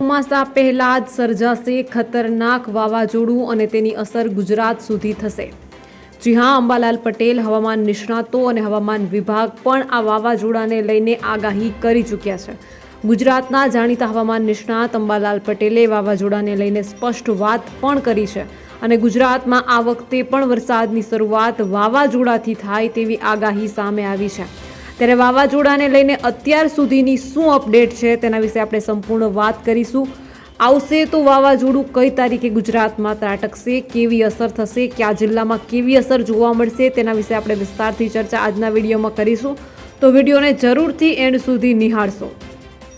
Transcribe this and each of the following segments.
ચોમાસા પહેલા જ સર્જાશે ખતરનાક વાવાઝોડું અને તેની અસર ગુજરાત સુધી થશે. જી હા, અંબાલાલ પટેલ હવામાન નિષ્ણાતો અને હવામાન વિભાગ પણ આ વાવાઝોડાને લઈને આગાહી કરી ચૂક્યા છે. ગુજરાતના જાણીતા હવામાન નિષ્ણાત અંબાલાલ પટેલે વાવાઝોડાને લઈને સ્પષ્ટ વાત પણ કરી છે અને ગુજરાતમાં આ વખતે પણ વરસાદની શરૂઆત વાવાઝોડાથી થાય તેવી આગાહી સામે આવી છે. ત્યારે વાવાઝોડાને લઈને અત્યાર સુધીની શું અપડેટ છે તેના વિશે આપણે સંપૂર્ણ વાત કરીશું. આવશે તો વાવાઝોડું કઈ તારીખે ગુજરાતમાં ત્રાટકશે, કેવી અસર થશે, કયા જિલ્લામાં કેવી અસર જોવા મળશે તેના વિશે આપણે વિસ્તારથી ચર્ચા આજના વિડીયોમાં કરીશું. તો વિડીયોને જરૂરથી એન્ડ સુધી નિહાળશો.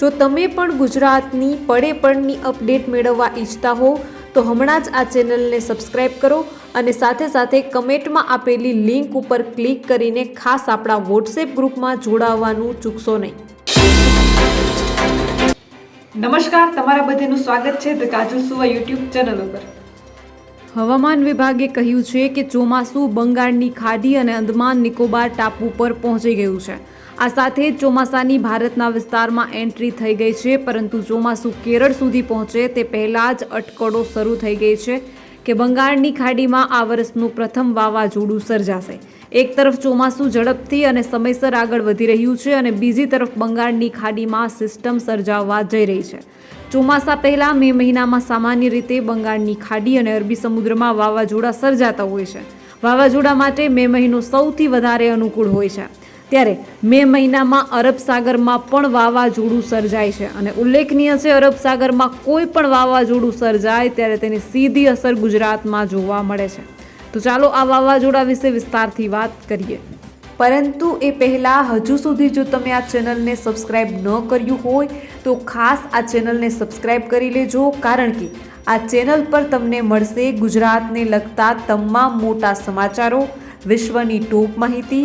જો તમે પણ ગુજરાતની પડે પડની અપડેટ મેળવવા ઈચ્છતા હો તો હમણાં જ આ ચેનલને સબસ્ક્રાઇબ કરો અને સાથે સાથે કમેન્ટમાં આપેલી લિંક ઉપર ક્લિક કરીને ખાસ આપણા વોટ્સએપ ગ્રુપમાં જોડાવવાનું ચૂકશો નહીં. નમસ્કાર તમારા બધાનું સ્વાગત છે ધ કાજલ સુવા યુટ્યુબ ચેનલ ઉપર. હવામાન વિભાગે કહ્યું છે કે ચોમાસું બંગાળની ખાડી અને અંદમાન નિકોબાર ટાપુ પર પહોંચી ગયું છે. આ સાથે ચોમાસાની ભારતના વિસ્તારમાં એન્ટ્રી થઈ ગઈ છે, પરંતુ ચોમાસું કેરળ સુધી પહોંચે તે પહેલાં જ અટકળો શરૂ થઈ ગઈ છે કે બંગાળની ખાડીમાં આ વર્ષનું પ્રથમ વાવાઝોડું સર્જાશે. એક તરફ ચોમાસું ઝડપથી અને સમયસર આગળ વધી રહ્યું છે અને બીજી તરફ બંગાળની ખાડીમાં સિસ્ટમ સર્જાવવા જઈ રહી છે. ચોમાસા પહેલાં મે મહિનામાં સામાન્ય રીતે બંગાળની ખાડી અને અરબી સમુદ્રમાં વાવાઝોડા સર્જાતા હોય છે. વાવાઝોડા માટે મે મહિનો સૌથી વધારે અનુકૂળ હોય છે. ત્યારે મે મહિનામાં અરબ સાગરમાં પણ વાવાઝોડું સર્જાય છે. અને ઉલ્લેખનીય છે, અરબ સાગરમાં કોઈ પણ વાવાઝોડું સર્જાય ત્યારે તેની સીધી અસર ગુજરાતમાં જોવા મળે છે. તો ચાલો આ વાવાઝોડા વિશે વિસ્તારથી વાત કરીએ. પરંતુ એ પહેલાં હજુ સુધી જો તમે આ ચેનલને સબસ્ક્રાઇબ ન કર્યું હોય, તો ખાસ આ ચેનલને સબસ્ક્રાઇબ કરી લેજો, કારણ કે આ ચેનલ પર તમને મળશે ગુજરાતને લગતા તમામ મોટા સમાચારો, વિશ્વની ટોપ માહિતી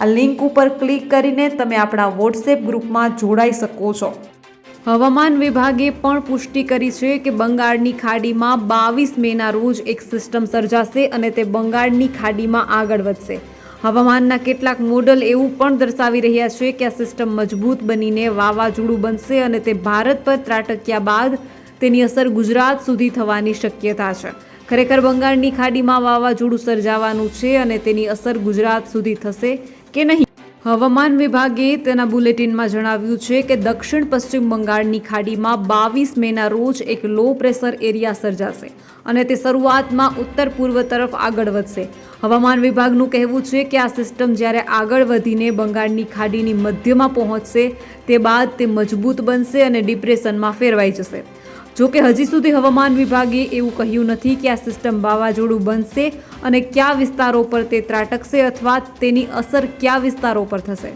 આ લિંક ઉપર ક્લિક કરીને તમે આપણા વોટ્સએપ ગ્રુપમાં જોડાઈ શકો છો. હવામાન વિભાગે પણ પુષ્ટિ કરી છે કે બંગાળની ખાડીમાં બાવીસ મેના રોજ એક સિસ્ટમ સર્જાશે અને તે બંગાળની ખાડીમાં આગળ વધશે. હવામાનના કેટલાક મોડલ એવું પણ દર્શાવી રહ્યા છે કે આ સિસ્ટમ મજબૂત બનીને વાવાઝોડું બનશે અને તે ભારત પર ત્રાટક્યા બાદ તેની અસર ગુજરાત સુધી થવાની શક્યતા છે. ખરેખર બંગાળની ખાડીમાં વાવાઝોડું સર્જાવાનું છે અને તેની અસર ગુજરાત સુધી થશે. કે નહીં? હવામાન વિભાગે તેના બુલેટિનમાં જણાવ્યું છે કે દક્ષિણ પશ્ચિમ બંગાળની ખાડીમાં બાવીસ મેના રોજ એક લો પ્રેશર એરિયા સર્જાશે અને તે શરૂઆતમાં ઉત્તર પૂર્વ તરફ આગળ વધશે. હવામાન વિભાગનું કહેવું છે કે આ સિસ્ટમ જ્યારે આગળ વધીને બંગાળની ખાડીની મધ્યમાં પહોંચશે, તે બાદ તે મજબૂત બનશે અને ડિપ્રેશનમાં ફેરવાઈ જશે. જો કે હજી સુધી હવામાન વિભાગે એવું કહ્યું નથી કે આ સિસ્ટમ વાવાઝોડું બનશે અને કયા વિસ્તારો પર તે ત્રાટકશે અથવા તેની અસર કયા વિસ્તારો પર થશે.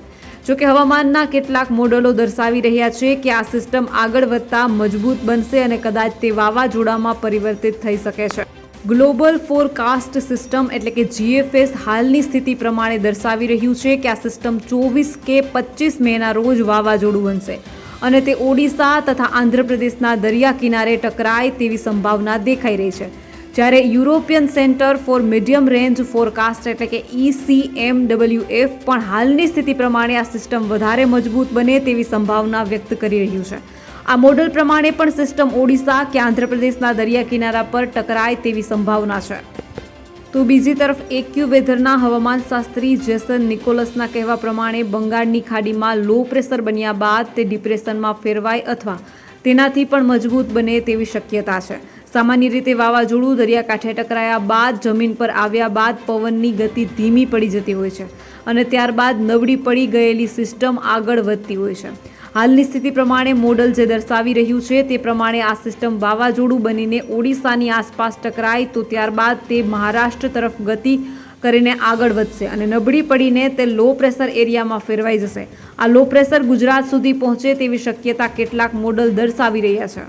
જો કે હવામાનના કેટલાક મોડલો દર્શાવી રહ્યા છે કે આ સિસ્ટમ આગળ વધતા મજબૂત બનશે અને કદાચ તે વાવાઝોડામાં પરિવર્તિત થઈ શકે છે. ગ્લોબલ ફોરકાસ્ટ સિસ્ટમ એટલે કે જીએફએસ હાલની સ્થિતિ પ્રમાણે દર્શાવી રહ્યું છે કે આ સિસ્ટમ ચોવીસ કે પચીસ મેના રોજ વાવાઝોડું બનશે. અને તે ઓડિશા તથા આંધ્રપ્રદેશના દરિયા કિનારે ટકરાય તેવી સંભાવના દેખાઈ રહી છે. જ્યારે European Centre for Medium Range Forecast એટલે કે ઈસીએમડબલ્યુએફ પણ હાલની સ્થિતિ પ્રમાણે આ સિસ્ટમ વધારે મજબૂત બને તેવી સંભાવના વ્યક્ત કરી રહ્યું છે. આ મોડલ પ્રમાણે પણ સિસ્ટમ ઓડિશા કે આંધ્રપ્રદેશના દરિયા કિનારા પર ટકરાય તેવી સંભાવના છે. તો બીજી તરફ એક્યુ વેધરના હવામાન શાસ્ત્રી જેસન નિકોલસના કહેવા પ્રમાણે બંગાળની ખાડીમાં લો પ્રેશર બન્યા બાદ તે ડિપ્રેશનમાં ફેરવાય અથવા તેનાથી પણ મજબૂત બને તેવી શક્યતા છે. સામાન્ય રીતે વાવાઝોડું દરિયાકાંઠે ટકરાયા બાદ જમીન પર આવ્યા બાદ પવનની ગતિ ધીમી પડી જતી હોય છે અને ત્યારબાદ નબળી પડી ગયેલી સિસ્ટમ આગળ વધતી હોય છે. હાલની સ્થિતિ પ્રમાણે મોડલ જે દર્શાવી રહ્યું છે તે પ્રમાણે આ સિસ્ટમ વાવાઝોડું બનીને ઓડિશાની આસપાસ ટકરાય તો ત્યારબાદ તે મહારાષ્ટ્ર તરફ ગતિ કરીને આગળ વધશે અને નબળી પડીને તે લો પ્રેશર એરિયામાં ફેરવાઈ જશે. આ લો પ્રેશર ગુજરાત સુધી પહોંચે તેવી શક્યતા કેટલાક મોડલ દર્શાવી રહ્યા છે.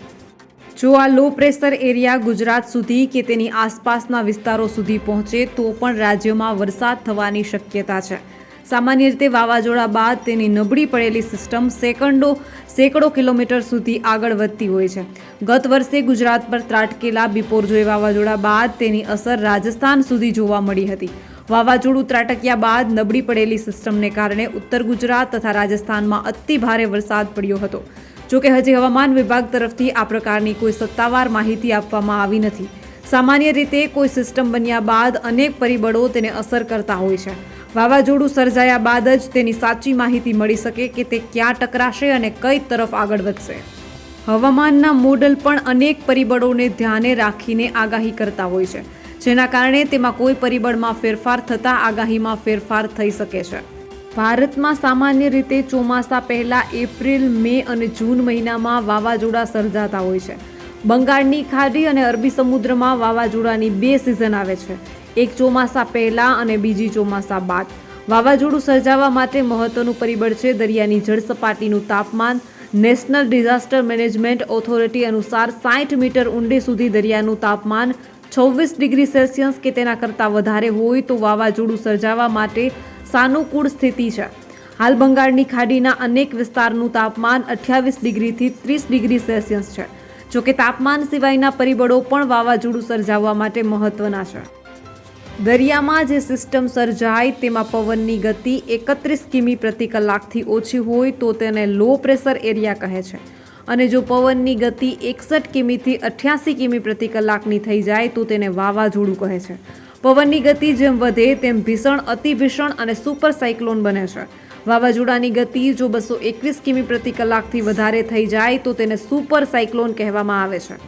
જો આ લો પ્રેશર એરિયા ગુજરાત સુધી કે તેની આસપાસના વિસ્તારો સુધી પહોંચે તો પણ રાજ્યમાં વરસાદ થવાની શક્યતા છે. સામાન્ય રીતે વાવાઝોડા બાદ તેની નબળી પડેલી સિસ્ટમ સેકન્ડો, સેંકડો કિલોમીટર સુધી આગળ વધતી હોય છે. ગત વર્ષે ગુજરાત પર ત્રાટકેલા બિપોરજોય વાવાઝોડા બાદ તેની અસર રાજસ્થાન સુધી જોવા મળી હતી. વાવાઝોડું ત્રાટક્યા બાદ નબળી પડેલી સિસ્ટમને કારણે ઉત્તર ગુજરાત તથા રાજસ્થાનમાં અતિ ભારે વરસાદ પડ્યો હતો. જોકે હજી હવામાન વિભાગ તરફથી આ પ્રકારની કોઈ સત્તાવાર માહિતી આપવામાં આવી નથી. સામાન્ય રીતે કોઈ સિસ્ટમ બન્યા બાદ અનેક પરિબળો તેને અસર કરતા હોય છે. વાવાઝોડું સર્જાયા બાદ જ તેની સાચી માહિતી મળી શકે કે તે ક્યાં ટકરાશે અને કઈ તરફ આગળ વધશે. હવામાનના મોડલ પણ અનેક પરિબળોને ધ્યાને રાખીને આગાહી કરતા હોય છે, જેના કારણે તેમાં કોઈ પરિબળમાં ફેરફાર થતાં આગાહીમાં ફેરફાર થઈ શકે છે. ભારતમાં સામાન્ય રીતે ચોમાસા પહેલા એપ્રિલ, મે અને જૂન મહિનામાં વાવાઝોડા સર્જાતા હોય છે. બંગાળની ખાડી અને અરબી સમુદ્રમાં વાવાઝોડાની બે સિઝન આવે છે. એક ચોમાસા પહેલા અને બીજી ચોમાસા બાદ. વાવાઝોડું સર્જાવા માટે મહત્વનું પરિબળ છે દરિયાની જળસપાટીનું તાપમાન. નેશનલ ડિઝાસ્ટર મેનેજમેન્ટ ઓથોરિટી અનુસાર સાઠ મીટર ઊંડે સુધી દરિયાનું તાપમાન છવ્વીસ ડિગ્રી સેલ્સિયસ કે તેના કરતાં વધારે હોય તો વાવાઝોડું સર્જાવા માટે સાનુકૂળ સ્થિતિ છે. હાલ બંગાળની ખાડીના અનેક વિસ્તારનું તાપમાન અઠ્યાવીસ ડિગ્રીથી ત્રીસ ડિગ્રી સેલ્સિયસ છે. જોકે તાપમાન સિવાયના પરિબળો પણ વાવાઝોડું સર્જાવવા માટે મહત્વના છે. દરિયામાં જે સિસ્ટમ સર્જાય તેમાં પવનની ગતિ એકત્રીસ કિમી પ્રતિ કલાકથી ઓછી હોય તો તેને લો પ્રેશર એરિયા કહે છે. અને જો પવનની ગતિ એકસઠ કિમીથી અઠ્યાસી કિમી પ્રતિ કલાકની થઈ જાય તો તેને વાવાઝોડું કહે છે. પવનની ગતિ જેમ વધે તેમ ભીષણ, અતિભીષણ અને સુપર સાયક્લોન બને છે. વાવાઝોડાની ગતિ જો બસો એકવીસ કિમી પ્રતિ કલાકથી વધારે થઈ જાય તો તેને સુપર સાયક્લોન કહેવામાં આવે છે.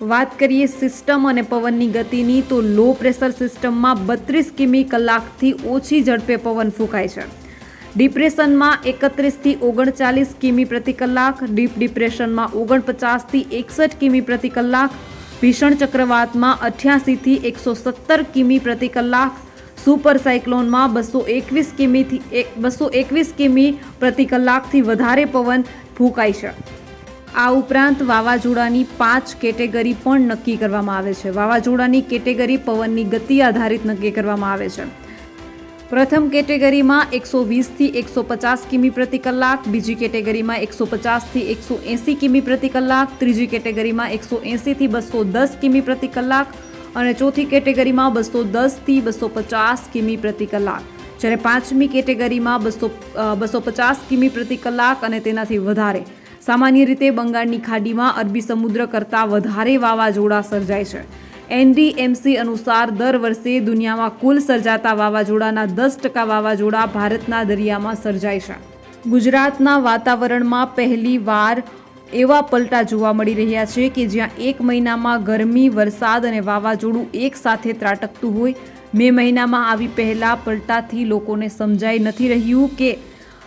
વાત કરીએ સિસ્ટમ અને પવનની ગતિની, તો લો પ્રેશર સિસ્ટમમાં બત્રીસ કિમી કલાકથી ઓછી ઝડપે પવન ફૂંકાય છે. ડિપ્રેશનમાં એકત્રીસથી ઓગણચાલીસ કિમી પ્રતિ કલાક ડીપ ડિપ્રેશનમાં ઓગણપચાસથી એકસઠ કિમી પ્રતિ કલાક, ભીષણ ચક્રવાતમાં અઠ્યાસીથી એકસો સત્તર કિમી પ્રતિ કલાક સુપર સાયક્લોનમાં બસો એકવીસ કિમીથી એક, બસો એકવીસ કિમી પ્રતિ કલાકથી વધારે પવન ફૂંકાય છે. આ ઉપરાંત વાવાઝોડાની પાંચ કેટેગરી પણ નક્કી કરવામાં આવે છે. વાવાઝોડાની કેટેગરી પવનની ગતિ આધારિત નક્કી કરવામાં આવે છે. પ્રથમ કેટેગરીમાં એકસો વીસથી એકસો પચાસ કિમી પ્રતિ કલાક, બીજી કેટેગરીમાં એકસો પચાસથી એકસો એંસી કિમી પ્રતિ કલાક, ત્રીજી કેટેગરીમાં એકસો એંસીથી બસો દસ કિમી પ્રતિ કલાક અને ચોથી કેટેગરીમાં બસો દસથી બસો પચાસ કિમી પ્રતિ કલાક. જ્યારે પાંચમી કેટેગરીમાં બસો બસો પચાસ કિમી પ્રતિ કલાક અને તેનાથી વધારે. સામાન્ય રીતે બંગાળની ખાડીમાં અરબી સમુદ્ર કરતાં વધારે વાવાઝોડા સર્જાય છે. એનડીએમસી અનુસાર દર વર્ષે દુનિયામાં કુલ સર્જાતા વાવાઝોડાના દસ ટકા વાવાઝોડા ભારતના દરિયામાં સર્જાય છે. ગુજરાતના વાતાવરણમાં પહેલી વાર એવા પલટા જોવા મળી રહ્યા છે કે જ્યાં એક મહિનામાં ગરમી, વરસાદ અને વાવાઝોડું એક સાથે ત્રાટકતું હોય. મે મહિનામાં આવી પહેલા પલટાથી લોકોને સમજાઈ નથી રહ્યું કે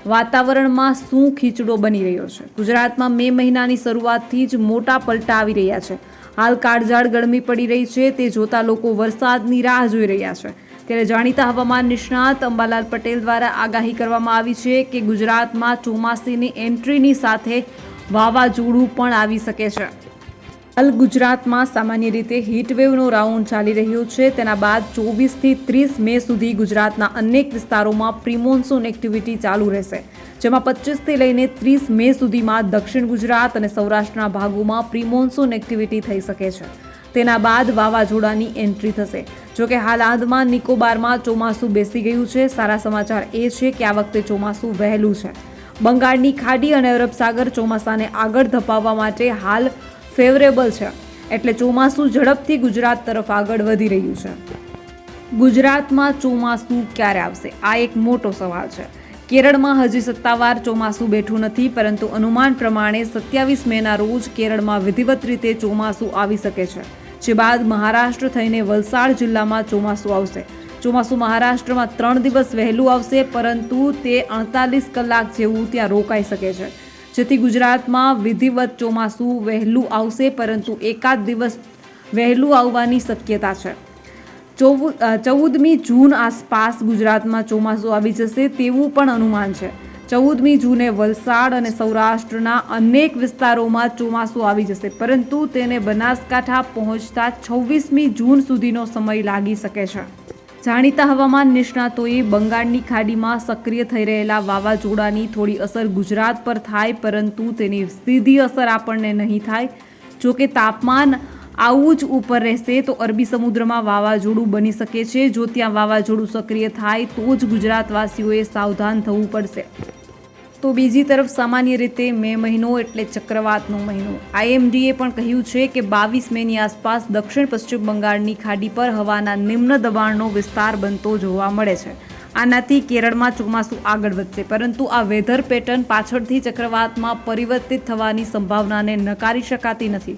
વાતાવરણમાં શું ખીચડો બની રહ્યો છે? ગુજરાતમાં મે મહિનાની શરૂઆતથી જ મોટા પલટા આવી રહ્યા છે. હાલ કાળઝાળ ગરમી પડી રહી છે, તે જોતા લોકો વરસાદની રાહ જોઈ રહ્યા છે. ત્યારે જાણીતા હવામાન નિષ્ણાત અંબાલાલ પટેલ દ્વારા આગાહી કરવામાં આવી છે કે ગુજરાતમાં ચોમાસીની એન્ટ્રીની સાથે વાવાઝોડું પણ આવી શકે છે. હાલ ગુજરાતમાં સામાન્ય રીતે હીટવેવનો રાઉન્ડ ચાલી રહ્યો છે. તેના બાદ ચોવીસથી ત્રીસ મે સુધી ગુજરાતના અનેક વિસ્તારોમાં પ્રિમોન્સૂન એક્ટિવિટી ચાલુ રહેશે. જેમાં પચીસથી લઈને ત્રીસ મે સુધીમાં દક્ષિણ ગુજરાત અને સૌરાષ્ટ્રના ભાગોમાં પ્રિમોન્સૂન એક્ટિવિટી થઈ શકે છે. તેના બાદ વાવાઝોડાની એન્ટ્રી થશે. જોકે હાલ આંદમાન નિકોબારમાં ચોમાસું બેસી ગયું છે. સારા સમાચાર એ છે કે આ વખતે ચોમાસું વહેલું છે. બંગાળની ખાડી અને અરબ સાગર ચોમાસાને આગળ ધપાવવા માટે હાલ ફેવરેબલ છે. એટલે ચોમાસું ઝડપથી ગુજરાત તરફ આગળ વધી રહ્યું છે. ગુજરાતમાં ચોમાસું ક્યારે આવશે? આ એક મોટો સવાલ છે. કેરળમાં હજી સત્તાવાર ચોમાસું બેઠું નથી, પરંતુ અનુમાન પ્રમાણે સત્યાવીસ મેના રોજ કેરળમાં વિધિવત રીતે ચોમાસું આવી શકે છે. જે બાદ મહારાષ્ટ્ર થઈને વલસાડ જિલ્લામાં ચોમાસું આવશે. ચોમાસું મહારાષ્ટ્રમાં ત્રણ દિવસ વહેલું આવશે, પરંતુ તે અડતાલીસ કલાક જેવું ત્યાં રોકાઈ શકે છે. જેથી ગુજરાતમાં વિધિવત ચોમાસું વહેલું આવશે, પરંતુ એકાદ દિવસ વહેલું આવવાની શક્યતા છે. ચૌદમી જૂન આસપાસ ગુજરાતમાં ચોમાસું આવી જશે તેવું પણ અનુમાન છે. ચૌદમી જૂને વલસાડ અને સૌરાષ્ટ્રના અનેક વિસ્તારોમાં ચોમાસું આવી જશે, પરંતુ તેને બનાસકાંઠા પહોંચતા છવ્વીસમી જૂન સુધીનો સમય લાગી શકે છે. જાણીતા હવામાન નિષ્ણાતોએ બંગાળની ખાડીમાં સક્રિય થઈ રહેલા વાવાઝોડાની થોડી અસર ગુજરાત પર થાય, પરંતુ તેની સીધી અસર આપણને નહીં થાય. જોકે તાપમાન આવું જ ઉપર રહેશે, તો અરબી સમુદ્રમાં વાવાઝોડું બની શકે છે. જો ત્યાં વાવાઝોડું સક્રિય થાય, તો જ ગુજરાતવાસીઓએ સાવધાન થવું પડશે. તો બીજી તરફ સામાન્ય રીતે મે મહિનો એટલે ચક્રવાતનો મહિનો. આઈએમડીએ પણ કહ્યું છે કે બાવીસ મેની આસપાસ દક્ષિણ પશ્ચિમ બંગાળની ખાડી પર હવાના નિમ્ન દબાણનો વિસ્તાર બનતો જોવા મળે છે. આનાથી કેરળમાં ચોમાસું આગળ વધશે, પરંતુ આ વેધર પેટર્ન પાછળથી ચક્રવાતમાં પરિવર્તિત થવાની સંભાવનાને નકારી શકાતી નથી.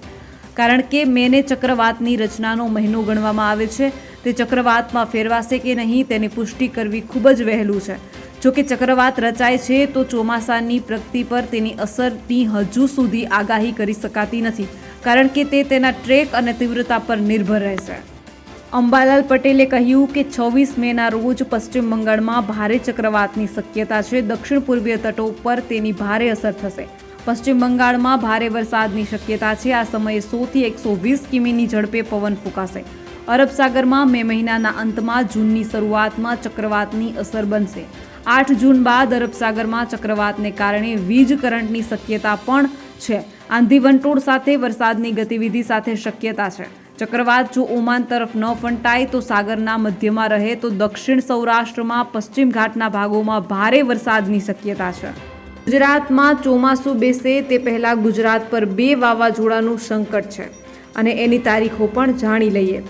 કારણ કે મેને ચક્રવાતની રચનાનો મહિનો ગણવામાં આવે છે, તે ચક્રવાતમાં ફેરવાશે કે નહીં તેની પુષ્ટિ કરવી ખૂબ જ વહેલું છે. જો કે ચક્રવાત રચાય છે, તો ચોમાસાની પ્રગતિ પર તેની અસરની હજુ સુધી આગાહી કરી શકાતી નથી, કારણ કે તે તેના ટ્રેક અને તીવ્રતા પર નિર્ભર રહેશે. અંબાલાલ પટેલે કહ્યું કે છવ્વીસ મેના રોજ પશ્ચિમ બંગાળમાં ભારે ચક્રવાતની શક્યતા છે, દક્ષિણ પૂર્વીય તટો પર તેની ભારે અસર થશે. પશ્ચિમ બંગાળમાં ભારે વરસાદની શક્યતા છે, આ સમયે સોથી એકસો વીસ કિમીની ઝડપે પવન ફૂંકાશે. અરબ સાગરમાં મે મહિનાના અંતમાં જૂનની શરૂઆતમાં ચક્રવાતની અસર બનશે. આઠ જૂન બાદ અરબ સાગરમાં ચક્રવાતને કારણે વીજ કરંટની શક્યતા પણ છે. આંધી વંટોળ સાથે વરસાદની ગતિવિધિ સાથે શક્યતા છે. ચક્રવાત જો ઓમાન તરફ ન ફંટાય તો સાગરના મધ્યમાં રહે તો દક્ષિણ સૌરાષ્ટ્રમાં પશ્ચિમ ઘાટના ભાગોમાં ભારે વરસાદની શક્યતા છે. ગુજરાતમાં ચોમાસું બેસે તે પહેલાં ગુજરાત પર બે વાવાઝોડાનું સંકટ છે. અને એની તારીખો પણ જાણી લઈએ.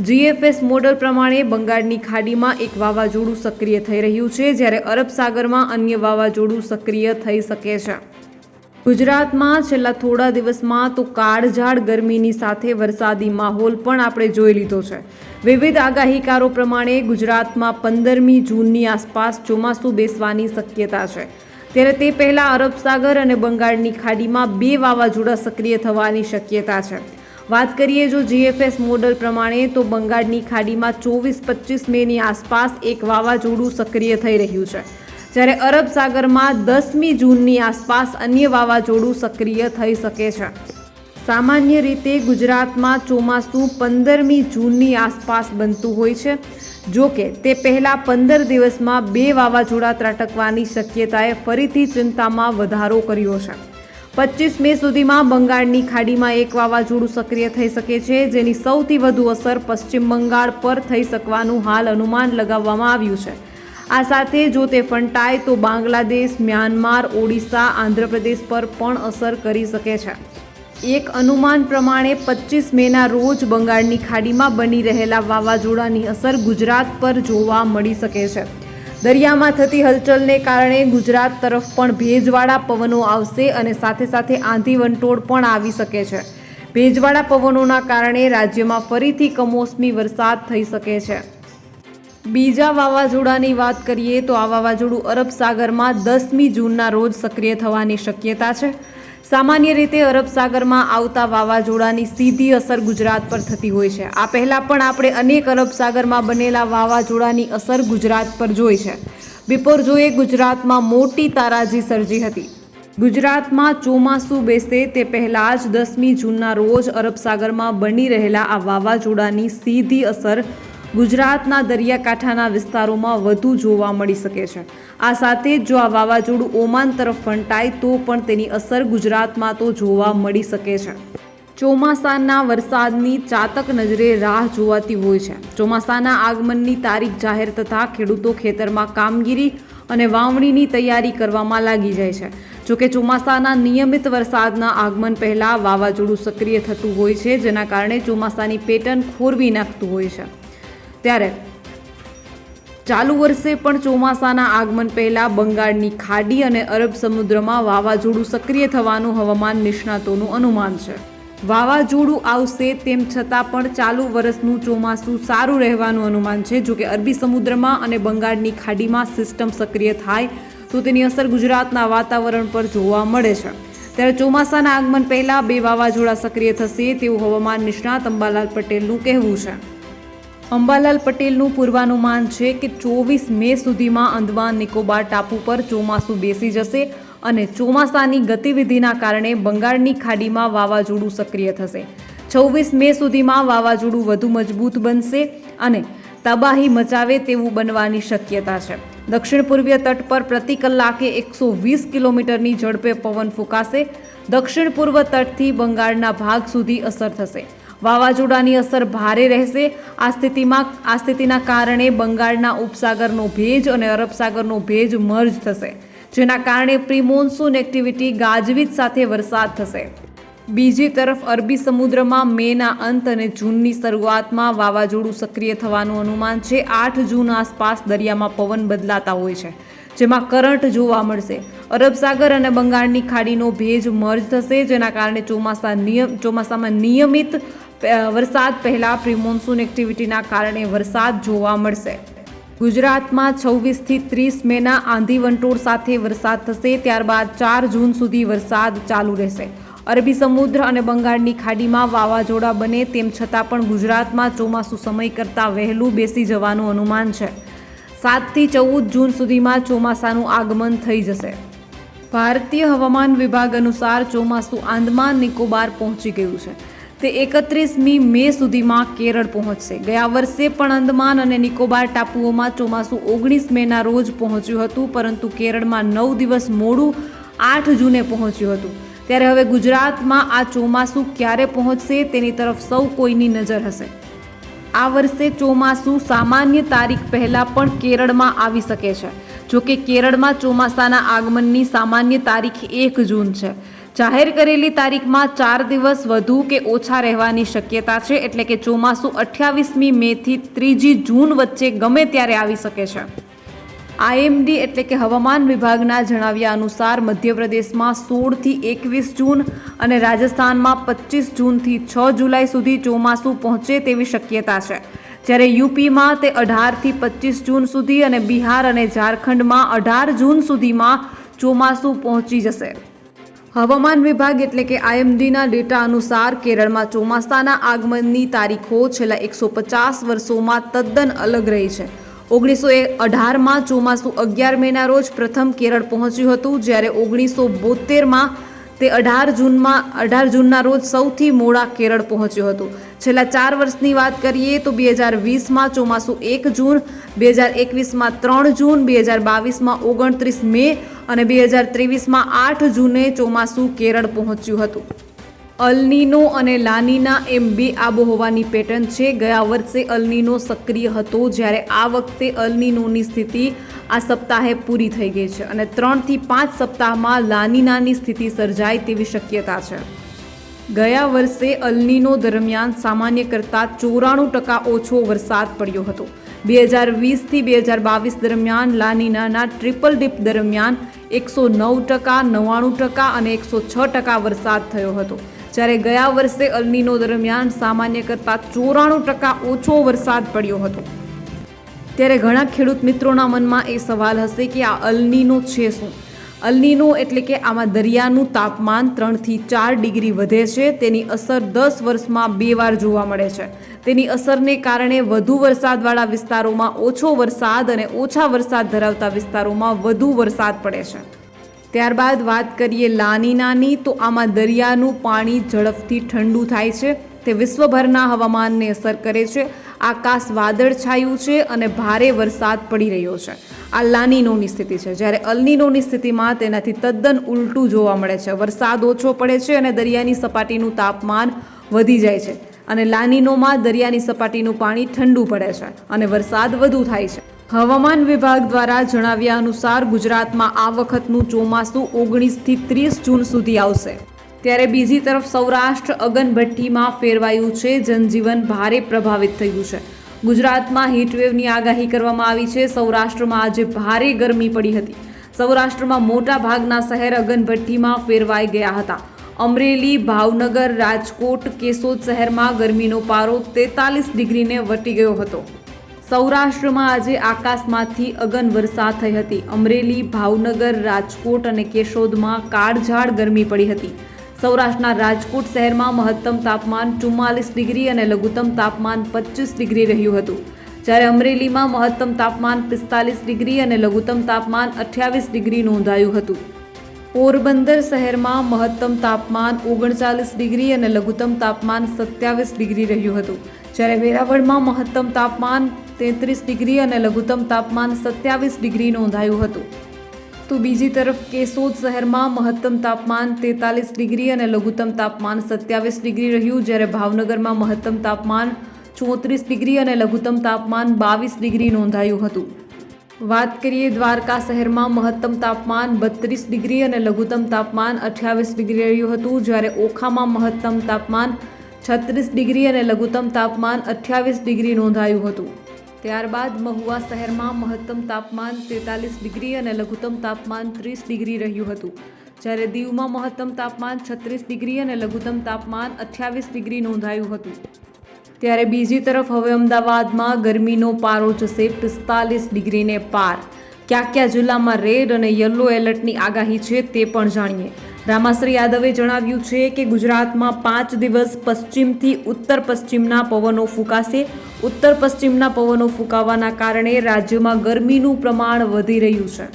જીએફએસ મોડલ પ્રમાણે બંગાળની ખાડીમાં એક વાવાઝોડું સક્રિય થઈ રહ્યું છે, જ્યારે અરબ સાગરમાં અન્ય વાવાઝોડું સક્રિય થઈ શકે છે. ગુજરાતમાં છેલ્લા થોડા દિવસમાં તો કાળઝાળ ગરમીની સાથે વરસાદી માહોલ પણ આપણે જોઈ લીધો છે. વિવિધ આગાહીકારો પ્રમાણે ગુજરાતમાં પંદરમી જૂનની આસપાસ ચોમાસું બેસવાની શક્યતા છે. ત્યારે તે પહેલાં અરબ સાગર અને બંગાળની ખાડીમાં બે વાવાઝોડા સક્રિય થવાની શક્યતા છે. વાત કરીએ જો જીએફએસ મોડલ પ્રમાણે, તો બંગાળની ખાડીમાં ચોવીસ પચીસ મેની આસપાસ એક વાવાઝોડું સક્રિય થઈ રહ્યું છે. જ્યારે અરબ સાગરમાં દસમી જૂનની આસપાસ અન્ય વાવાઝોડું સક્રિય થઈ શકે છે. સામાન્ય રીતે ગુજરાતમાં ચોમાસું પંદરમી જૂનની આસપાસ બનતું હોય છે. જો કે, તે પહેલાં પંદર દિવસમાં બે વાવાઝોડા ત્રાટકવાની શક્યતાએ ફરીથી ચિંતામાં વધારો કર્યો છે. પચીસ મે સુધીમાં બંગાળની ખાડીમાં એક વાવાઝોડું સક્રિય થઈ શકે છે, જેની સૌથી વધુ અસર પશ્ચિમ બંગાળ પર થઈ શકવાનું હાલ અનુમાન લગાવવામાં આવ્યું છે. આ સાથે જો તે ફંટાય, તો બાંગ્લાદેશ, મ્યાનમાર, ઓડિશા, આંધ્રપ્રદેશ પર પણ અસર કરી શકે છે. એક અનુમાન પ્રમાણે, પચીસ મેના રોજ બંગાળની ખાડીમાં બની રહેલા વાવાઝોડાની અસર ગુજરાત પર જોવા મળી શકે છે. દરિયામાં થતી હલચલને કારણે ગુજરાત તરફ પણ ભેજવાળા પવનો આવશે અને સાથે સાથે આંધી વંટોળ પણ આવી શકે છે. ભેજવાળા પવનોના કારણે રાજ્યમાં ફરીથી કમોસમી વરસાદ થઈ શકે છે. બીજા વાવાઝોડાની વાત કરીએ તો આ વાવાઝોડું અરબ સાગરમાં દસમી જૂનના રોજ સક્રિય થવાની શક્યતા છે. સામાન્ય રીતે અરબ સાગરમાં આવતા વાવાઝોડાની સીધી અસર ગુજરાત પર થતી હોય છે. આ પહેલાં પણ આપણે અનેક અરબ સાગરમાં બનેલા વાવાઝોડાની અસર ગુજરાત પર જોઈ છે. બિપોરજોએ ગુજરાતમાં મોટી તારાજી સર્જી હતી. ગુજરાતમાં ચોમાસું બેસે તે પહેલાં જ દસમી જૂનના રોજ અરબ સાગરમાં બની રહેલા આ વાવાઝોડાની સીધી અસર ગુજરાતના દરિયાકાંઠાના વિસ્તારોમાં વધુ જોવા મળી શકે છે. આ સાથે જ આ વાવાઝોડું ઓમાન તરફ ફંટાય, તો પણ તેની અસર ગુજરાતમાં તો જોવા મળી શકે છે. ચોમાસાના વરસાદની ચાતક નજરે રાહ જોવાતી હોય છે. ચોમાસાના આગમનની તારીખ જાહેર થતાં ખેડૂતો ખેતરમાં કામગીરી અને વાવણીની તૈયારી કરવામાં લાગી જાય છે. જોકે ચોમાસાના નિયમિત વરસાદના આગમન પહેલાં વાવાઝોડું સક્રિય થતું હોય છે, જેના કારણે ચોમાસાની પેટર્ન ખોરવી નાખતું હોય છે. ત્યારે ચાલુ વર્ષે પણ ચોમાસાના આગમન પહેલાં બંગાળની ખાડી અને અરબ સમુદ્રમાં વાવાઝોડું સક્રિય થવાનું હવામાન નિષ્ણાતોનું અનુમાન છે. વાવાઝોડું આવશે તેમ છતાં પણ ચાલુ વર્ષનું ચોમાસું સારું રહેવાનું અનુમાન છે. જોકે અરબી સમુદ્રમાં અને બંગાળની ખાડીમાં સિસ્ટમ સક્રિય થાય, તો તેની અસર ગુજરાતના વાતાવરણ પર જોવા મળે છે. ત્યારે ચોમાસાના આગમન પહેલાં બે વાવાઝોડા સક્રિય થશે તેવું હવામાન નિષ્ણાત અંબાલાલ પટેલનું કહેવું છે. અંબાલાલ પટેલનું પૂર્વાનુમાન છે કે ચોવીસ મે સુધીમાં અંદમાન નિકોબાર ટાપુ પર ચોમાસું બેસી જશે અને ચોમાસાની ગતિવિધિના કારણે બંગાળની ખાડીમાં વાવાઝોડું સક્રિય થશે. છવ્વીસ મે સુધીમાં વાવાઝોડું વધુ મજબૂત બનશે અને તબાહી મચાવે તેવું બનવાની શક્યતા છે. દક્ષિણ પૂર્વીય તટ પર પ્રતિ કલાકે એકસો વીસ કિલોમીટરની ઝડપે પવન ફૂંકાશે. દક્ષિણ પૂર્વ તટથી બંગાળના ભાગ સુધી અસર થશે. વાવાઝોડાની અસર ભારે રહેશે. આ સ્થિતિમાં, આ સ્થિતિના કારણે બંગાળના ઉપસાગરનો ભેજ અને અરબસાગરનો ભેજ મર્જ થશે, જેના કારણે પ્રિમોન્સુન એક્ટિવિટી ગાજવીજ સાથે વરસાદ થશે. બીજી તરફ, અરબી સમુદ્રમાં મેના અંત અને જૂનની શરૂઆતમાં વાવાઝોડું સક્રિય થવાનું અનુમાન છે. આઠ જૂન આસપાસ દરિયામાં પવન બદલાતા હોય છે, જેમાં કરંટ જોવા મળશે. અરબ સાગર અને બંગાળની ખાડીનો ભેજ મર્જ થશે, જેના કારણે ચોમાસા નિયમ, ચોમાસામાં નિયમિત વરસાદ પહેલાં પ્રી મોન્સૂન એક્ટિવિટીના કારણે વરસાદ જોવા મળશે. ગુજરાતમાં છવ્વીસથી ત્રીસ મેના આંધી વંટોળ સાથે વરસાદ થશે, ત્યારબાદ ચાર જૂન સુધી વરસાદ ચાલુ રહેશે. અરબી સમુદ્ર અને બંગાળની ખાડીમાં વાવાઝોડા બને તેમ છતાં પણ ગુજરાતમાં ચોમાસું સમય કરતાં વહેલું બેસી જવાનું અનુમાન છે. સાતથી ચૌદ જૂન સુધીમાં ચોમાસાનું આગમન થઈ જશે. ભારતીય હવામાન વિભાગ અનુસાર ચોમાસું આંદમાન નિકોબાર પહોંચી ગયું છે. તે એકત્રીસમી મે સુધીમાં કેરળ પહોંચશે. ગયા વર્ષે પણ અંદમાન અને નિકોબાર ટાપુઓમાં ચોમાસું ઓગણીસ મેના રોજ પહોંચ્યું હતું, પરંતુ કેરળમાં નવ દિવસ મોડું આઠ જૂને પહોંચ્યું હતું. ત્યારે હવે ગુજરાતમાં આ ચોમાસું ક્યારે પહોંચશે તેની તરફ સૌ કોઈની નજર હશે. આ વર્ષે ચોમાસું સામાન્ય તારીખ પહેલાં પણ કેરળમાં આવી શકે છે. જો કે કેરળમાં ચોમાસાના આગમનની સામાન્ય તારીખ એક જૂન છે. જાહેર કરેલી તારીખમાં ચાર દિવસ વધુ કે ઓછા રહેવાની શક્યતા છે, એટલે કે ચોમાસું અઠ્યાવીસમી મેથી ત્રીજી જૂન વચ્ચે ગમે ત્યારે આવી શકે છે. આઈએમડી એટલે કે હવામાન વિભાગના જણાવ્યા અનુસાર મધ્યપ્રદેશમાં સોળથી એકવીસ જૂન અને રાજસ્થાનમાં પચીસ જૂનથી છ જુલાઈ સુધી ચોમાસું પહોંચે તેવી શક્યતા છે. જ્યારે યુપીમાં તે અઢારથી પચીસ જૂન સુધી અને બિહાર અને ઝારખંડમાં અઢાર જૂન સુધીમાં ચોમાસું પહોંચી જશે. હવામાન વિભાગ એટલે કે આઈએમડીના ડેટા અનુસાર કેરળમાં ચોમાસાના આગમનની તારીખો છેલ્લા એકસો પચાસ વર્ષોમાં તદ્દન અલગ રહી છે. ઓગણીસો અઢારમાં ચોમાસું અગિયાર મેના રોજ પ્રથમ કેરળ પહોંચ્યું હતું, જ્યારે ઓગણીસો બોતેરમાં તે અઢાર જૂનમાં, અઢાર જૂનના રોજ સૌથી મોડા કેરળ પહોંચ્યું હતું. છેલ્લા ચાર વર્ષની વાત કરીએ તો બે હજાર વીસમાં ચોમાસું એક જૂન, બે હજાર એકવીસમાં ત્રણ જૂન, બે હજાર બાવીસમાં ઓગણત્રીસ મે અને બે હજાર ત્રેવીસમાં આઠ જૂને ચોમાસું કેરળ પહોંચ્યું હતું. અલનીનો અને લાનીના એમ બે આબોહવાની પેટર્ન છે. ગયા વર્ષે અલનીનો સક્રિય હતો, જ્યારે આ વખતે અલનીનોની સ્થિતિ આ સપ્તાહે પૂરી થઈ ગઈ છે અને ત્રણથી પાંચ સપ્તાહમાં લાનીનાની સ્થિતિ સર્જાય તેવી શક્યતા છે. ગયા વર્ષે અલનીનો દરમિયાન સામાન્ય કરતાં ચોરાણું ટકા ઓછો વરસાદ પડ્યો હતો. બે હજાર વીસથી બે હજાર બાવીસ દરમિયાન લાનીનાના ટ્રિપલ ડીપ દરમિયાન એકસો નવ ટકા, નવ્વાણું ટકા અને એકસો છ ટકા વરસાદ થયો હતો. જ્યારે ગયા વર્ષે અલનીનો દરમિયાન સામાન્ય કરતાં ચોરાણું ટકા ઓછો વરસાદ પડ્યો હતો. ત્યારે ઘણા ખેડૂત મિત્રોના મનમાં એ સવાલ હશે કે આ અલનીનો છે શું? અલનીનો એટલે કે આમાં દરિયાનું તાપમાન ત્રણથી ચાર ડિગ્રી વધે છે, તેની અસર દસ વર્ષમાં બે વાર જોવા મળે છે. તેની અસરને કારણે વધુ વરસાદવાળા વિસ્તારોમાં ઓછો વરસાદ અને ઓછા વરસાદ ધરાવતા વિસ્તારોમાં વધુ વરસાદ પડે છે. ત્યારબાદ વાત કરીએ લાનીનાની તો આમાં દરિયાનું પાણી ઝડપથી ઠંડુ થાય છે. તે વિશ્વભરના હવામાનને અસર કરે છે. આકાશ વાદળછાયું છે અને ભારે વરસાદ પડી રહ્યો છે. આ લાનીનોની સ્થિતિ છે. જ્યારે અલનીનોની સ્થિતિમાં તેનાથી તદ્દન ઉલટું જોવા મળે છે. વરસાદ ઓછો પડે છે અને દરિયાની સપાટીનું તાપમાન વધી જાય છે. અને લાનીનોમાં દરિયાની સપાટીનું પાણી ઠંડુ પડે છે અને વરસાદ વધુ થાય છે. હવામાન વિભાગ દ્વારા જણાવ્યા અનુસાર ગુજરાતમાં આ વખતનું ચોમાસું ઓગણીસથી ત્રીસ જૂન સુધી આવશે. ત્યારે બીજી તરફ સૌરાષ્ટ્ર અગનભઠ્ઠીમાં ફેરવાયું છે. જનજીવન ભારે પ્રભાવિત થયું છે. ગુજરાતમાં હીટવેવની આગાહી કરવામાં આવી છે. સૌરાષ્ટ્રમાં આજે ભારે ગરમી પડી હતી. સૌરાષ્ટ્રમાં મોટા ભાગના શહેર અગનભઠ્ઠીમાં ફેરવાઈ ગયા હતા. અમરેલી, ભાવનગર, રાજકોટ, કેશોદ શહેરમાં ગરમીનો પારો તેતાલીસ ડિગ્રીને વટી ગયો હતો. સૌરાષ્ટ્રમાં આજે આકાશમાંથી અગન વરસાદ થઈ હતી. અમરેલી, ભાવનગર, રાજકોટ અને કેશોદમાં કાળઝાળ ગરમી પડી હતી. સૌરાષ્ટ્રના રાજકોટ શહેરમાં મહત્તમ તાપમાન ચુમ્માલીસ ડિગ્રી અને લઘુત્તમ તાપમાન પચીસ ડિગ્રી રહ્યું હતું. જ્યારે અમરેલીમાં મહત્તમ તાપમાન પિસ્તાલીસ ડિગ્રી અને લઘુત્તમ તાપમાન અઠ્યાવીસ ડિગ્રી નોંધાયું હતું. પોરબંદર શહેરમાં મહત્તમ તાપમાન ઓગણચાલીસ ડિગ્રી અને લઘુત્તમ તાપમાન સત્યાવીસ ડિગ્રી રહ્યું હતું. જ્યારે વેરાવળમાં મહત્તમ તાપમાન તેત્રીસ ડિગ્રી અને લઘુત્તમ તાપમાન સત્યાવીસ ડિગ્રી નોંધાયું હતું. તો બીજી તરફ કેશોદ શહેરમાં મહત્તમ તાપમાન તેતાલીસ ડિગ્રી અને લઘુત્તમ તાપમાન સત્યાવીસ ડિગ્રી રહ્યું, જ્યારે ભાવનગરમાં મહત્તમ તાપમાન ચોત્રીસ ડિગ્રી અને લઘુત્તમ તાપમાન બાવીસ ડિગ્રી નોંધાયું હતું. વાત કરીએ દ્વારકા શહેરમાં મહત્તમ તાપમાન બત્રીસ ડિગ્રી અને લઘુત્તમ તાપમાન અઠ્યાવીસ ડિગ્રી રહ્યું હતું, જ્યારે ઓખામાં મહત્તમ તાપમાન છત્રીસ ડિગ્રી અને લઘુત્તમ તાપમાન અઠ્યાવીસ ડિગ્રી નોંધાયું હતું. ત્યારબાદ મહુવા શહેરમાં મહત્તમ તાપમાન તેતાલીસ ડિગ્રી અને લઘુત્તમ તાપમાન ત્રીસ ડિગ્રી રહ્યું હતું. જ્યારે દીવમાં મહત્તમ તાપમાન છત્રીસ ડિગ્રી અને લઘુત્તમ તાપમાન અઠ્યાવીસ ડિગ્રી નોંધાયું હતું. ત્યારે બીજી તરફ હવે અમદાવાદમાં ગરમીનો પારો જશે પિસ્તાલીસ ડિગ્રીને પાર. કયા કયા જિલ્લામાં રેડ અને યલો એલર્ટની આગાહી છે તે પણ જાણીએ. રામાશ્રી યાદવે જણાવ્યું છે કે ગુજરાતમાં પાંચ દિવસ પશ્ચિમથી ઉત્તર પશ્ચિમના પવનો ફૂંકાશે. ઉત્તર પશ્ચિમના પવનો ફૂંકાવાના કારણે રાજ્યમાં ગરમીનું પ્રમાણ વધી રહ્યું છે.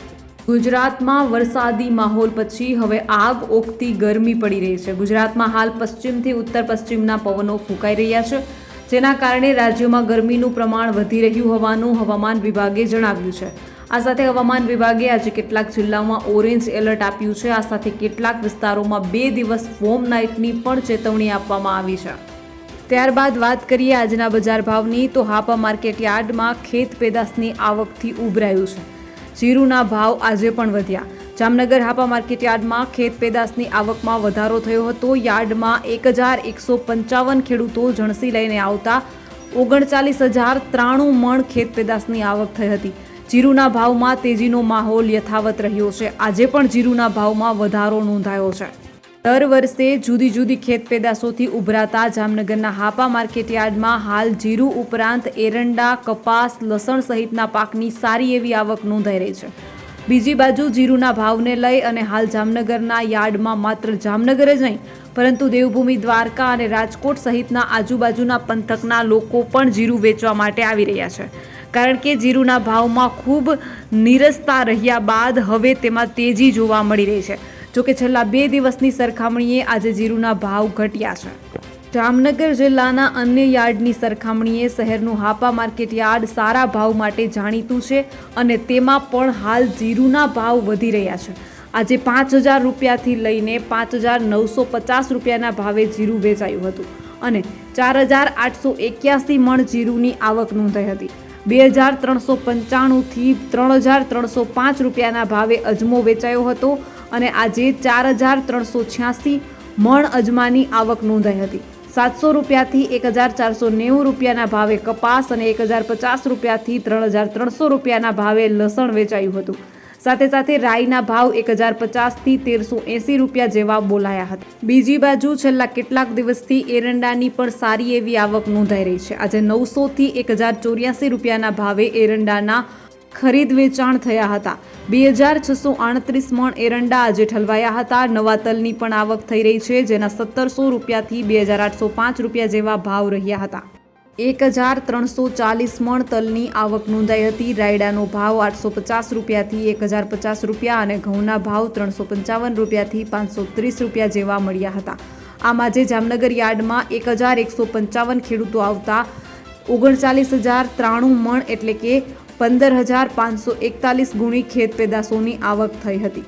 ગુજરાતમાં વરસાદી માહોલ પછી હવે આગ ઓકતી ગરમી પડી રહી છે. ગુજરાતમાં હાલ પશ્ચિમથી ઉત્તર પશ્ચિમના પવનો ફૂંકાઈ રહ્યા છે, જેના કારણે રાજ્યમાં ગરમીનું પ્રમાણ વધી રહ્યું હોવાનું હવામાન વિભાગે જણાવ્યું છે. આ સાથે હવામાન વિભાગે આજે કેટલાક જિલ્લાઓમાં ઓરેન્જ એલર્ટ આપ્યું છે. આ સાથે કેટલાક વિસ્તારોમાં બે દિવસ ફોમ નાઇટની પણ ચેતવણી આપવામાં આવી છે. ત્યારબાદ વાત કરીએ આજના બજાર ભાવની, તો હાપા માર્કેટ યાર્ડમાં ખેત પેદાશની આવકથી ઉભરાયું છે. જીરુના ભાવ આજે પણ વધ્યા. જામનગર હાપા માર્કેટ યાર્ડમાં ખેત પેદાશની આવકમાં વધારો થયો હતો. યાર્ડમાં એક હજાર એકસો પંચાવન ખેડૂતો જણસી લઈને આવતા ઓગણચાલીસ હજાર ત્રાણું મણ ખેત પેદાશની આવક થઈ હતી. જીરુના ભાવમાં તેજીનો માહોલ યથાવત રહ્યો છે. આજે પણ જીરુના ભાવમાં વધારો નોંધાયો છે. દર વર્ષે જુદી જુદી ખેત પેદાશોથી ઉભરાતા જામનગરના હાપા માર્કેટ યાર્ડમાં હાલ જીરું ઉપરાંત એરંડા, કપાસ, લસણ સહિતના પાકની સારી એવી આવક નોંધાઈ રહી છે. બીજી બાજુ જીરુના ભાવને લઈ અને હાલ જામનગરના યાર્ડમાં માત્ર જામનગર જ નહીં, પરંતુ દેવભૂમિ, દ્વારકા અને રાજકોટ સહિતના આજુબાજુના પંથકના લોકો પણ જીરું વેચવા માટે આવી રહ્યા છે. કારણ કે જીરુના ભાવમાં ખૂબ નીરસતા રહ્યા બાદ હવે તેમાં તેજી જોવા મળી રહી છે. જોકે છેલ્લા બે દિવસની સરખામણીએ આજે જીરુના ભાવ ઘટ્યા છે. જામનગર જિલ્લાના અન્ય યાર્ડની સરખામણીએ શહેરનું હાપા માર્કેટ યાર્ડ સારા ભાવ માટે જાણીતું છે અને તેમાં પણ હાલ જીરુના ભાવ વધી રહ્યા છે. આજે પાંચ હજાર રૂપિયાથી લઈને પાંચ હજાર નવસો પચાસ રૂપિયાના ભાવે જીરું વેચાયું હતું અને ચાર હજાર આઠસો એક્યાસી મણ જીરુની આવક નોંધાઈ હતી. બે હજાર ત્રણસો પંચાણુંથી ત્રણ હજાર ત્રણસો પાંચ રૂપિયાના ભાવે અજમો વેચાયો હતો અને આજે ચાર હજાર ત્રણસો છ્યાસી મણ અજમાની આવક નોંધાઈ હતી. સાતસો રૂપિયાથી એક હજાર ચારસો નેવું રૂપિયાના ભાવે કપાસ અને એક હજાર પચાસ રૂપિયાથી ત્રણ હજાર ત્રણસો રૂપિયાના ભાવે લસણ વેચાયું હતું. સાથે સાથે રાઈના ભાવ એક હજાર પચાસથી તેરસો એંસી રૂપિયા જેવા બોલાયા હતા. બીજી બાજુ છેલ્લા કેટલાક દિવસથી એરંડાની પણ સારી એવી આવક નોંધાઈ રહી છે. આજે નવસોથી એક હજાર ચોર્યાસી રૂપિયાના ભાવે એરંડાના ખરીદ વેચાણ થયા હતા. બે હજાર છસો આડત્રીસ મણ એરંડા આજે ઠલવાયા હતા. નવા તલની પણ આવક થઈ રહી છે, જેના સત્તરસો રૂપિયાથી બે હજાર આઠસો પાંચ રૂપિયા જેવા ભાવ રહ્યા હતા. એક હજાર ત્રણસો ચાલીસ મણ તલની આવક નોંધાઈ હતી. રાયડાનો ભાવ આઠસો પચાસ રૂપિયાથી એક હજાર પચાસ રૂપિયા અને ઘઉંના ભાવ ત્રણસો પંચાવન રૂપિયાથી પાંચસો ત્રીસ રૂપિયા જેવા મળ્યા હતા. આમ આજે જામનગર યાર્ડમાં એક હજાર એકસો પંચાવન ખેડૂતો આવતા ઓગણચાલીસ હજાર ત્રાણું મણ એટલે કે પંદર હજાર પાંચસો એકતાલીસ ગુણી ખેત પેદાશોની આવક થઈ હતી.